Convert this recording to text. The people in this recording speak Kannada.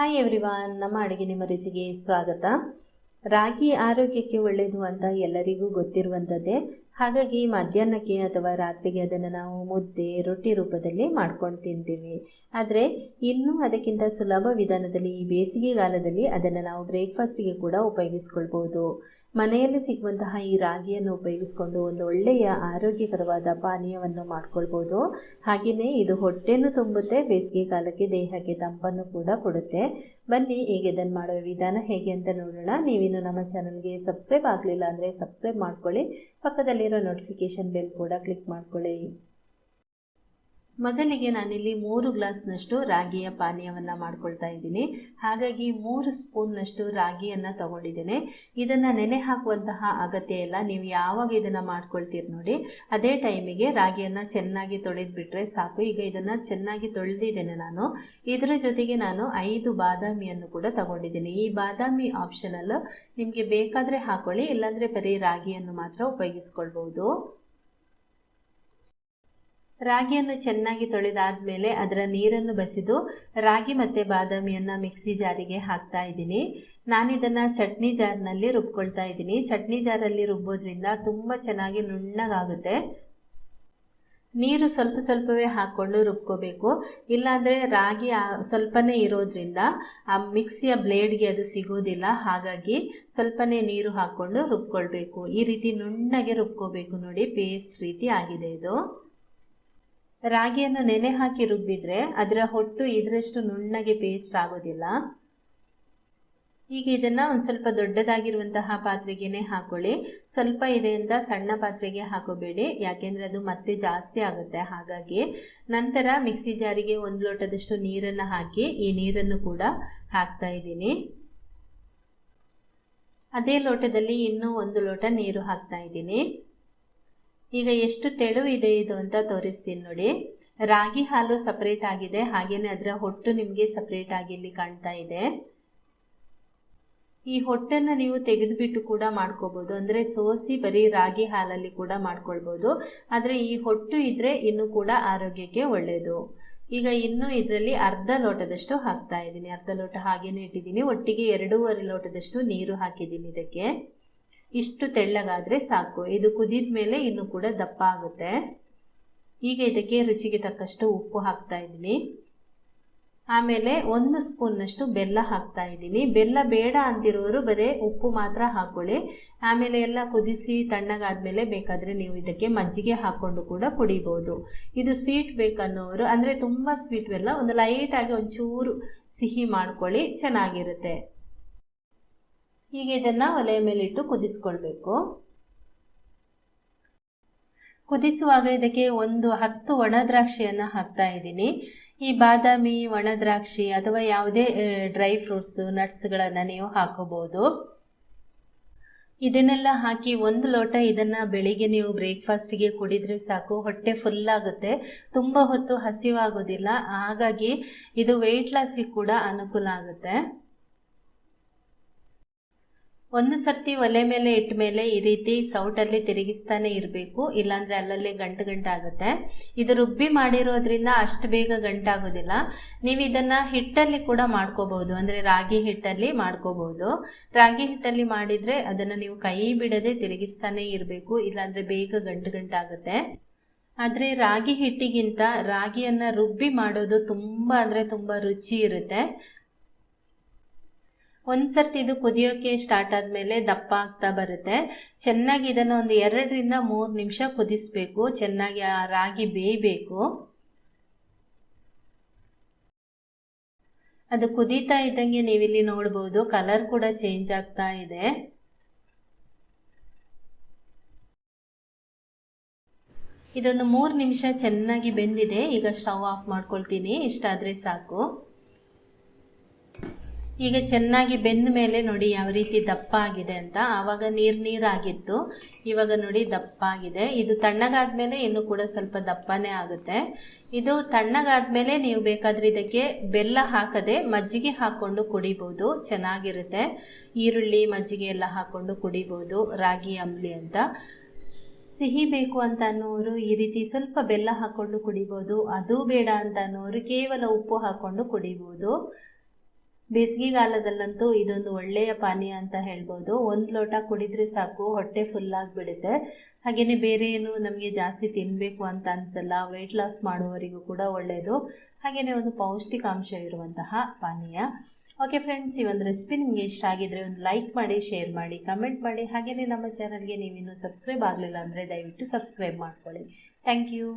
ಹಾಯ್ ಎವ್ರಿವಾನ್ ನಮ್ಮ ಅಡುಗೆ ನಿಮ್ಮ ರುಚಿಗೆ ಸ್ವಾಗತ. ರಾಗಿ ಆರೋಗ್ಯಕ್ಕೆ ಒಳ್ಳೆಯದು ಅಂತ ಎಲ್ಲರಿಗೂ ಗೊತ್ತಿರುವಂಥದ್ದೇ ಹಾಗಾಗಿ ಮಧ್ಯಾಹ್ನಕ್ಕೆ ಅಥವಾ ರಾತ್ರಿಗೆ ಅದನ್ನು ನಾವು ಮುದ್ದೆ, ರೊಟ್ಟಿ ರೂಪದಲ್ಲಿ ಮಾಡ್ಕೊಂಡು ತಿಂತೀವಿ. ಆದರೆ ಇನ್ನೂ ಅದಕ್ಕಿಂತ ಸುಲಭ ವಿಧಾನದಲ್ಲಿ ಈ ಬೇಸಿಗೆಗಾಲದಲ್ಲಿ ಅದನ್ನು ನಾವು ಬ್ರೇಕ್ಫಾಸ್ಟಿಗೆ ಕೂಡ ಉಪಯೋಗಿಸ್ಕೊಳ್ಬೋದು. ಮನೆಯಲ್ಲಿ ಸಿಗುವಂತಹ ಈ ರಾಗಿಯನ್ನು ಉಪಯೋಗಿಸಿಕೊಂಡು ಒಂದು ಒಳ್ಳೆಯ ಆರೋಗ್ಯಕರವಾದ ಪಾನೀಯವನ್ನು ಮಾಡ್ಕೊಳ್ಬೋದು. ಹಾಗೆಯೇ ಇದು ಹೊಟ್ಟೆಯನ್ನು ತುಂಬುತ್ತೆ, ಬೇಸಿಗೆ ಕಾಲಕ್ಕೆ ದೇಹಕ್ಕೆ ತಂಪನ್ನು ಕೂಡ ಕೊಡುತ್ತೆ. ಬನ್ನಿ, ಈಗ ಇದನ್ನು ಮಾಡುವ ವಿಧಾನ ಹೇಗೆ ಅಂತ ನೋಡೋಣ. ನೀವಿನ್ನು ನಮ್ಮ ಚಾನಲ್ಗೆ ಸಬ್ಸ್ಕ್ರೈಬ್ ಆಗಲಿಲ್ಲ ಅಂದರೆ ಸಬ್ಸ್ಕ್ರೈಬ್ ಮಾಡ್ಕೊಳ್ಳಿ. ಪಕ್ಕದಲ್ಲಿರೋ ನೋಟಿಫಿಕೇಷನ್ ಬೆಲ್ ಕೂಡ ಕ್ಲಿಕ್ ಮಾಡ್ಕೊಳ್ಳಿ. ಮೊದಲಿಗೆ ನಾನಿಲ್ಲಿ ಮೂರು ಗ್ಲಾಸ್ನಷ್ಟು ರಾಗಿಯ ಪಾನೀಯವನ್ನು ಮಾಡ್ಕೊಳ್ತಾ ಇದ್ದೀನಿ. ಹಾಗಾಗಿ ಮೂರು ಸ್ಪೂನ್ನಷ್ಟು ರಾಗಿಯನ್ನು ತಗೊಂಡಿದ್ದೇನೆ. ಇದನ್ನು ನೆನೆ ಹಾಕುವಂತಹ ಅಗತ್ಯ ಇಲ್ಲ. ನೀವು ಯಾವಾಗ ಇದನ್ನು ಮಾಡ್ಕೊಳ್ತೀರಿ ನೋಡಿ, ಅದೇ ಟೈಮಿಗೆ ರಾಗಿಯನ್ನು ಚೆನ್ನಾಗಿ ತೊಳೆದ್ಬಿಟ್ರೆ ಸಾಕು. ಈಗ ಇದನ್ನು ಚೆನ್ನಾಗಿ ತೊಳೆದಿದ್ದೇನೆ ನಾನು. ಇದರ ಜೊತೆಗೆ ನಾನು ಐದು ಬಾದಾಮಿಯನ್ನು ಕೂಡ ತಗೊಂಡಿದ್ದೀನಿ. ಈ ಬಾದಾಮಿ ಆಪ್ಷನಲ್ ನಿಮಗೆ ಬೇಕಾದರೆ ಹಾಕೊಳ್ಳಿ, ಇಲ್ಲಾಂದರೆ ಬರೀ ರಾಗಿಯನ್ನು ಮಾತ್ರ ಉಪಯೋಗಿಸ್ಕೊಳ್ಬೋದು ರಾಗಿಯನ್ನು ಚೆನ್ನಾಗಿ ತೊಳೆದಾದ್ಮೇಲೆ ಅದರ ನೀರನ್ನು ಬಸಿದು ರಾಗಿ ಮತ್ತು ಬಾದಾಮಿಯನ್ನು ಮಿಕ್ಸಿ ಜಾರಿಗೆ ಹಾಕ್ತಾ ಇದ್ದೀನಿ. ನಾನಿದನ್ನು ಚಟ್ನಿ ಜಾರ್ನಲ್ಲಿ ರುಬ್ಕೊಳ್ತಾ ಇದ್ದೀನಿ. ಚಟ್ನಿ ಜಾರಲ್ಲಿ ರುಬ್ಬೋದ್ರಿಂದ ತುಂಬ ಚೆನ್ನಾಗಿ ನುಣ್ಣಗಾಗುತ್ತೆ. ನೀರು ಸ್ವಲ್ಪ ಸ್ವಲ್ಪವೇ ಹಾಕ್ಕೊಂಡು ರುಬ್ಕೋಬೇಕು. ಇಲ್ಲಾಂದರೆ ರಾಗಿ ಸ್ವಲ್ಪನೇ ಇರೋದ್ರಿಂದ ಆ ಮಿಕ್ಸಿಯ ಬ್ಲೇಡ್ಗೆ ಅದು ಸಿಗೋದಿಲ್ಲ. ಹಾಗಾಗಿ ಸ್ವಲ್ಪನೇ ನೀರು ಹಾಕ್ಕೊಂಡು ರುಬ್ಕೊಳ್ಬೇಕು. ಈ ರೀತಿ ನುಣ್ಣಗೆ ರುಬ್ಕೋಬೇಕು ನೋಡಿ, ಪೇಸ್ಟ್ ರೀತಿ ಆಗಿದೆ ಇದು. ರಾಗಿಯನ್ನು ನೆನೆ ಹಾಕಿ ರುಬ್ಬಿದ್ರೆ ಅದರ ಹೊಟ್ಟು ಇದರಷ್ಟು ನುಣ್ಣಗೆ ಪೇಸ್ಟ್ ಆಗೋದಿಲ್ಲ. ಈಗ ಇದನ್ನು ಒಂದು ಸ್ವಲ್ಪ ದೊಡ್ಡದಾಗಿರುವಂತಹ ಪಾತ್ರೆಗೆನೆ ಹಾಕೊಳ್ಳಿ. ಸ್ವಲ್ಪ ಇದೆ ಅಂತ ಸಣ್ಣ ಪಾತ್ರೆಗೆ ಹಾಕೋಬೇಡಿ, ಯಾಕೆಂದರೆ ಅದು ಮತ್ತೆ ಜಾಸ್ತಿ ಆಗುತ್ತೆ. ಹಾಗಾಗಿ ನಂತರ ಮಿಕ್ಸಿ ಜಾರಿಗೆ ಒಂದು ಲೋಟದಷ್ಟು ನೀರನ್ನು ಹಾಕಿ ಈ ನೀರನ್ನು ಕೂಡ ಹಾಕ್ತಾ ಇದ್ದೀನಿ. ಅದೇ ಲೋಟದಲ್ಲಿ ಇನ್ನೂ ಒಂದು ಲೋಟ ನೀರು ಹಾಕ್ತಾ ಇದ್ದೀನಿ. ಈಗ ಎಷ್ಟು ತೆಳು ಇದೆ ಇದು ಅಂತ ತೋರಿಸ್ತೀನಿ ನೋಡಿ. ರಾಗಿ ಹಾಲು ಸಪ್ರೇಟ್ ಆಗಿದೆ. ಹಾಗೇನೆ ಅದರ ಹೊಟ್ಟು ನಿಮಗೆ ಸಪ್ರೇಟ್ ಆಗಿ ಇಲ್ಲಿ ಕಾಣ್ತಾ ಇದೆ. ಈ ಹೊಟ್ಟನ್ನು ನೀವು ತೆಗೆದುಬಿಟ್ಟು ಕೂಡ ಮಾಡ್ಕೋಬೋದು. ಅಂದರೆ ಸೋಸಿ ಬರೀ ರಾಗಿ ಹಾಲಲ್ಲಿ ಕೂಡ ಮಾಡ್ಕೊಳ್ಬೋದು. ಆದರೆ ಈ ಹೊಟ್ಟು ಇದ್ದರೆ ಇನ್ನೂ ಕೂಡ ಆರೋಗ್ಯಕ್ಕೆ ಒಳ್ಳೆಯದು ಈಗ ಇನ್ನೂ ಇದರಲ್ಲಿ ಅರ್ಧ ಲೋಟದಷ್ಟು ಹಾಕ್ತಾ ಇದ್ದೀನಿ. ಅರ್ಧ ಲೋಟ ಹಾಗೇನೆ ಇಟ್ಟಿದ್ದೀನಿ. ಒಟ್ಟಿಗೆ ಎರಡೂವರೆ ಲೋಟದಷ್ಟು ನೀರು ಹಾಕಿದ್ದೀನಿ ಇದಕ್ಕೆ. ಇಷ್ಟು ತೆಳ್ಳಗಾದರೆ ಸಾಕು. ಇದು ಕುದಿದ ಮೇಲೆ ಇನ್ನೂ ಕೂಡ ದಪ್ಪ ಆಗುತ್ತೆ. ಈಗ ಇದಕ್ಕೆ ರುಚಿಗೆ ತಕ್ಕಷ್ಟು ಉಪ್ಪು ಹಾಕ್ತಾ ಇದ್ದೀನಿ. ಆಮೇಲೆ ಒಂದು ಸ್ಪೂನ್ನಷ್ಟು ಬೆಲ್ಲ ಹಾಕ್ತಾ ಇದ್ದೀನಿ. ಬೆಲ್ಲ ಬೇಡ ಅಂತಿರೋರು ಬರೀ ಉಪ್ಪು ಮಾತ್ರ ಹಾಕೊಳ್ಳಿ. ಆಮೇಲೆ ಎಲ್ಲ ಕುದಿಸಿ ತಣ್ಣಗಾದ್ಮೇಲೆ ಬೇಕಾದರೆ ನೀವು ಇದಕ್ಕೆ ಮಜ್ಜಿಗೆ ಹಾಕ್ಕೊಂಡು ಕೂಡ ಕುಡಿಬೋದು. ಇದು ಸ್ವೀಟ್ ಬೇಕನ್ನೋರು ಅಂದರೆ ತುಂಬ ಸ್ವೀಟ್ ಬೆಲ್ಲ, ಒಂದು ಲೈಟಾಗಿ ಒಂಚೂರು ಸಿಹಿ ಮಾಡ್ಕೊಳ್ಳಿ, ಚೆನ್ನಾಗಿರುತ್ತೆ. ಈಗ ಇದನ್ನು ಒಲೆಯ ಮೇಲಿಟ್ಟು ಕುದಿಸ್ಕೊಳ್ಬೇಕು. ಕುದಿಸುವಾಗ ಇದಕ್ಕೆ ಒಂದು ಹತ್ತು ಒಣ ದ್ರಾಕ್ಷಿಯನ್ನು ಹಾಕ್ತಾ ಇದ್ದೀನಿ. ಈ ಬಾದಾಮಿ, ಒಣ ದ್ರಾಕ್ಷಿ ಅಥವಾ ಯಾವುದೇ ಡ್ರೈ ಫ್ರೂಟ್ಸು, ನಟ್ಸ್ಗಳನ್ನು ನೀವು ಹಾಕೋಬೋದು. ಇದನ್ನೆಲ್ಲ ಹಾಕಿ ಒಂದು ಲೋಟ ಇದನ್ನು ಬೆಳಿಗ್ಗೆ ನೀವು ಬ್ರೇಕ್ಫಾಸ್ಟಿಗೆ ಕುಡಿದ್ರೆ ಸಾಕು. ಹೊಟ್ಟೆ ಫುಲ್ ಆಗುತ್ತೆ. ತುಂಬ ಹೊತ್ತು ಹಸಿವಾಗೋದಿಲ್ಲ. ಹಾಗಾಗಿ ಇದು ವೆಯ್ಟ್ ಲಾಸಿಗೆ ಕೂಡ ಅನುಕೂಲ ಆಗುತ್ತೆ. ಒಂದು ಸರ್ತಿ ಒಲೆ ಮೇಲೆ ಇಟ್ಟ ಮೇಲೆ ಈ ರೀತಿ ಸೌಟಲ್ಲಿ ತಿರುಗಿಸ್ತಾನೆ ಇರಬೇಕು, ಇಲ್ಲಾಂದರೆ ಅಲ್ಲಲ್ಲಿ ಗಂಟು ಗಂಟಾಗುತ್ತೆ ಇದು ರುಬ್ಬಿ ಮಾಡಿರೋದ್ರಿಂದ ಅಷ್ಟು ಬೇಗ ಗಂಟಾಗೋದಿಲ್ಲ. ನೀವು ಇದನ್ನು ಹಿಟ್ಟಲ್ಲಿ ಕೂಡ ಮಾಡ್ಕೋಬಹುದು, ಅಂದರೆ ರಾಗಿ ಹಿಟ್ಟಲ್ಲಿ ಮಾಡ್ಕೋಬಹುದು. ರಾಗಿ ಹಿಟ್ಟಲ್ಲಿ ಮಾಡಿದರೆ ಅದನ್ನು ನೀವು ಕೈ ಬಿಡದೆ ತಿರುಗಿಸ್ತಾನೆ ಇರಬೇಕು, ಇಲ್ಲಾಂದರೆ ಬೇಗ ಗಂಟು ಗಂಟಾಗುತ್ತೆ ಆದರೆ ರಾಗಿ ಹಿಟ್ಟಿಗಿಂತ ರಾಗಿಯನ್ನು ರುಬ್ಬಿ ಮಾಡೋದು ತುಂಬ ಅಂದರೆ ತುಂಬ ರುಚಿ ಇರುತ್ತೆ. ಒಂದು ಸರ್ತಿ ಇದು ಕುದಿಯೋಕ್ಕೆ ಸ್ಟಾರ್ಟ್ ಆದಮೇಲೆ ದಪ್ಪ ಆಗ್ತಾ ಬರುತ್ತೆ. ಚೆನ್ನಾಗಿ ಇದನ್ನು ಒಂದು ಎರಡರಿಂದ ಮೂರು ನಿಮಿಷ ಕುದಿಸ್ಬೇಕು. ಚೆನ್ನಾಗಿ ಆ ರಾಗಿ ಬೇಯಬೇಕು. ಅದು ಕುದೀತಾ ಇದ್ದಂಗೆ ನೀವಿಲ್ಲಿ ನೋಡ್ಬೋದು. ಕಲರ್ ಕೂಡ ಚೇಂಜ್ ಆಗ್ತಾ ಇದೆ. ಇದೊಂದು ಮೂರು ನಿಮಿಷ ಚೆನ್ನಾಗಿ ಬೆಂದಿದೆ. ಈಗ ಸ್ಟವ್ ಆಫ್ ಮಾಡ್ಕೊಳ್ತೀನಿ. ಇಷ್ಟಾದರೆ ಸಾಕು. ಈಗ ಚೆನ್ನಾಗಿ ಬೆಂದ ಮೇಲೆ ನೋಡಿ ಯಾವ ರೀತಿ ದಪ್ಪ ಆಗಿದೆ ಅಂತ. ಆವಾಗ ನೀರು ನೀರಾಗಿತ್ತು. ಇವಾಗ ನೋಡಿ ದಪ್ಪ ಆಗಿದೆ ಇದು ತಣ್ಣಗಾದ್ಮೇಲೆ ಇನ್ನು ಕೂಡ ಸ್ವಲ್ಪ ದಪ್ಪನೇ ಆಗುತ್ತೆ. ಇದು ತಣ್ಣಗಾದ್ಮೇಲೆ ನೀವು ಬೇಕಾದರೆ ಇದಕ್ಕೆ ಬೆಲ್ಲ ಹಾಕದೆ ಮಜ್ಜಿಗೆ ಹಾಕ್ಕೊಂಡು ಕುಡಿಬೋದು. ಚೆನ್ನಾಗಿರುತ್ತೆ. ಈರುಳ್ಳಿ, ಮಜ್ಜಿಗೆ ಎಲ್ಲ ಹಾಕ್ಕೊಂಡು ಕುಡಿಬೋದು. ರಾಗಿ, ಅಂಬ್ಲಿ ಅಂತ. ಸಿಹಿ ಬೇಕು ಅಂತ ಅನ್ನೋರು ಈ ರೀತಿ ಸ್ವಲ್ಪ ಬೆಲ್ಲ ಹಾಕ್ಕೊಂಡು ಕುಡಿಬೋದು. ಅದು ಬೇಡ ಅಂತ ಅನ್ನೋರು ಕೇವಲ ಉಪ್ಪು ಹಾಕ್ಕೊಂಡು ಕುಡಿಬೋದು. ಬೇಸಿಗೆಗಾಲದಲ್ಲಂತೂ ಇದೊಂದು ಒಳ್ಳೆಯ ಪಾನೀಯ ಅಂತ ಹೇಳ್ಬೋದು. ಒಂದು ಲೋಟ ಕುಡಿದ್ರೆ ಸಾಕು, ಹೊಟ್ಟೆ ಫುಲ್ ಆಗಿಬಿಡುತ್ತೆ. ಹಾಗೆಯೇ ಬೇರೆ ಏನು ನಮಗೆ ಜಾಸ್ತಿ ತಿನ್ನಬೇಕು ಅಂತ ಅನಿಸಲ್ಲ ವೆಯ್ಟ್ ಲಾಸ್ ಮಾಡುವವರಿಗೂ ಕೂಡ ಒಳ್ಳೆಯದು ಹಾಗೆಯೇ ಒಂದು ಪೌಷ್ಟಿಕಾಂಶ ಇರುವಂತಹ ಪಾನೀಯ. ಓಕೆ ಫ್ರೆಂಡ್ಸ್ ಈ ಒಂದು ರೆಸಿಪಿ ನಿಮಗೆ ಇಷ್ಟ ಆಗಿದ್ರೆ ಒಂದು ಲೈಕ್ ಮಾಡಿ ಶೇರ್ ಮಾಡಿ ಕಮೆಂಟ್ ಮಾಡಿ. ಹಾಗೆಯೇ ನಮ್ಮ ಚಾನಲ್ಗೆ ನೀವಿನ್ನೂ ಸಬ್ಸ್ಕ್ರೈಬ್ ಆಗಲಿಲ್ಲ ಅಂದರೆ ದಯವಿಟ್ಟು ಸಬ್ಸ್ಕ್ರೈಬ್ ಮಾಡ್ಕೊಳ್ಳಿ. Thank you